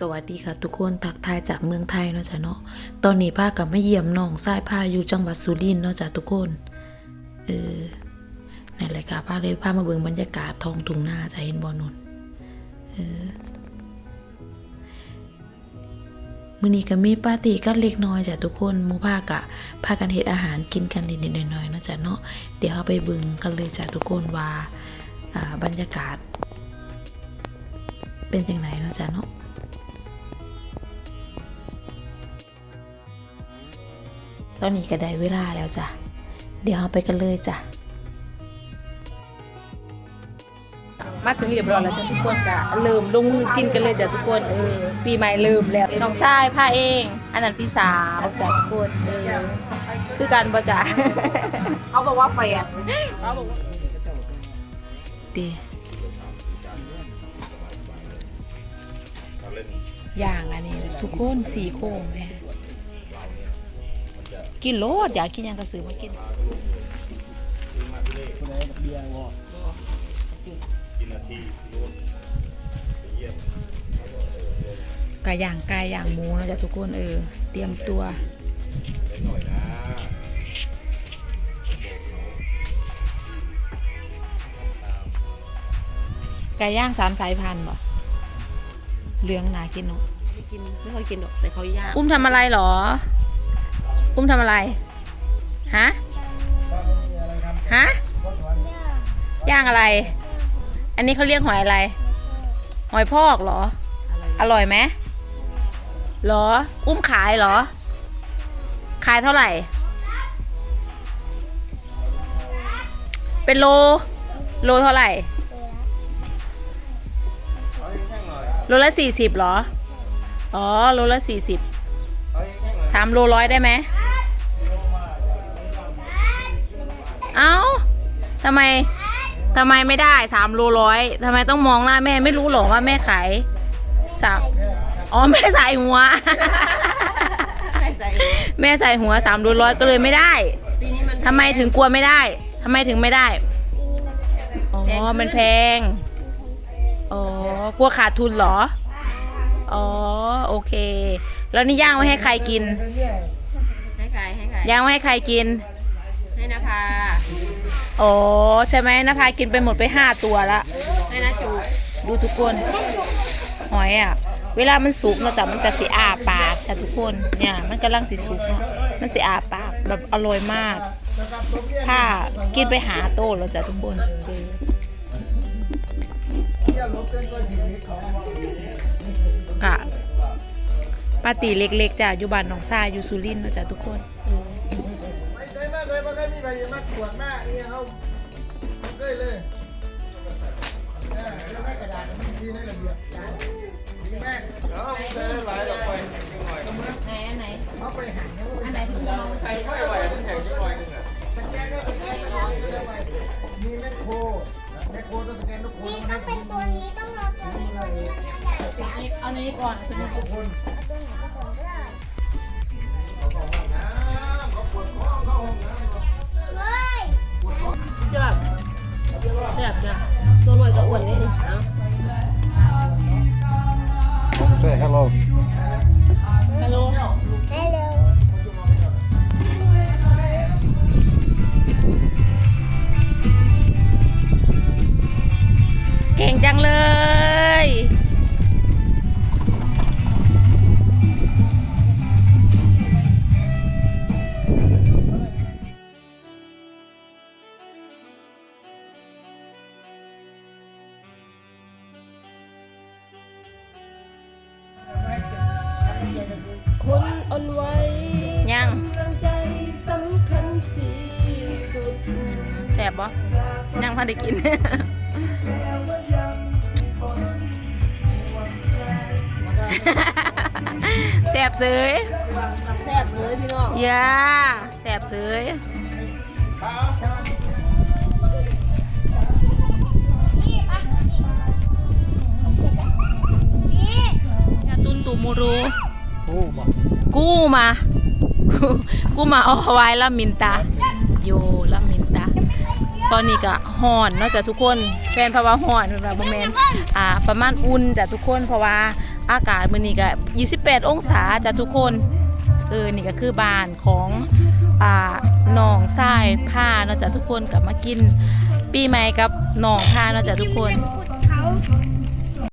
สวัสดีค่ะทุกคนทักทายจากเมืองไทยเนาะจ้ะเนาะตอนนี้พากับไม่เยี่ยมน้องสายพาอยู่จังหวัดสุรินทร์เนาะจ้ะทุกคนเออนั่นแหละค่ะพาเลยพามาเบิ่งบรรยากาศทองทุ่งนาจะเห็นบ่นุ่นเออมื้อนี้ก็มีปาร์ตี้กันเล็กน้อยจ้ะทุกคนหมู่พากะพากันเฮ็ดอาหารกินกันนิดๆหน่อยๆเนาะจ้ะเนาะเดี๋ยวเราไปเบิ่งกันเลยจ้ะทุกคนว่าอ่าบรรยากาศ เป็นจังไหนเนาะจ้ะเนาะ อนนี้ก็ได้เวลาแล้วจ้ะ เดี๋ยวเราไปกันเลยจ้ะมาถึงเรียบร้อยแล้วจ้ะทุกคนก็เริ่มลงมือกินกันเลยจ้ะทุกคนเออปีใหม่เริ่มแล้วน้องชายผ้าเอง อันนั้นพี่สาวจ้ะทุกคนเออคือกันบ่จ้ะเขาบอกว่าแฟนเขาบอกว่าดีอย่างอันนี้ทุกคนสี่โค้งแม่ กินโลดอยากกินหยังกระสือมากินกายย่างกายย่างหมูนะจ๊ะทุกคนเออ เตรียมตัวไก่ย่างสามสายพันธุ์บ่เหลืองหนากินเนาะไม่กินไม่ค่อยกินหรอกแต่เขาย่างอุ้มทำอะไรหรอ อุ้มทำอะไร ฮะ ฮะ ย่างอะไร อันนี้เขาเรียกหอยอะไร หอยพอกเหรอ อร่อยไหมเหรอ อุ้มขายเหรอ ขายเท่าไหร่ เป็นโล โลเท่าไหร่ โลละสี่สิบเหรอ อ๋อ โลละสี่สิบสามโลร้อยได้ไหม ทำไมทำไมไม่ได้สามโลร้อยทำไมต้องมองหน้าแม่ไม่รู้หรอว่าแม่ขายสามอ๋อแม่ใส่หัว แม่ใส่หัวสามโลร้อยก็เลยไม่ได้ปีนี้มันทำไมถึงกลัวไม่ได้ทำไมถึงไม่ได้อ๋อมันแพงอ๋อกลัวขาดทุนเหรออ๋อโอเค แล้วนี่ย่างไว้ให้ใครกิน ให้ใครให้ใครย่างไว้ให้ใครกิน ให้นภา อ๋อใช่ไหมนภากินไปหมดไปห้าตัวละให้นาจูดูทุกคนหอยอะ เวลามันสุกเนาะจ้ะมันจะสีอาปากจ้ะทุกคนเนี่ยมันกำลังสีสุกเนาะมันสีอาปากแบบอร่อยมาก ถ้ากินไปหาโต้แล้วจ้ะทุกคนกะปาตีเล็กๆจ้ะอยู่บ้านหนองซายอยู่สุรินทร์เนาะจ้ะทุกคนเออ เลยม่เคยมีใครมาตรวจมากนี่เขาม่เคยเลยเออเรื่องแม่กระดาษมันดีในระเบียบดีมากเอาใช้หลายดอกไปจังหน่อยไหนอันไหนเอาไปหันเนี่ยอันไหนที่เราใส่ไม่ไหวต้องแข่งจังหน่อยนึงอะสแกนได้สแกนได้มีแมคโคแมคโคต้องสแกนทุกคนนี่ต้องเป็นตัวนี้ต้องรอตัวนี้ตัวนี้มันใหญ่แต่เอาเอาอันนี้ก่อนเอาอันนี้ก่อนทุกคนตัวไห ใช่ฮัลโหล คนอ่อนไหวยังกำลังใจสำคัญที่สุดแสบบ่ยังพอได้กินแสบเสยแซ่บเลยพี่น้องยาแสบเสยนี่ปะนี่ยาตุนตูมูรู โอ้มากู้มากู้มาเอาไว้ละมินตาโยละมินตาตอนนี้ก็ห่อนเนาะจ้ะทุกคนแฟนเพราว่าห่อนเป็นแบบโมเมนอ่าประมาณอุ่นจ้ะทุกคนเพราะว่าอากาศมื้อนี้ก็28 องศาจ้ะทุกคนเออนี่ก็คือบ้านของอ่าน้องทรายผ้าเนาะจ้ะทุกคนกลับมากินปีใหม่กับน้องผ้าเนาะจ้ะทุกคน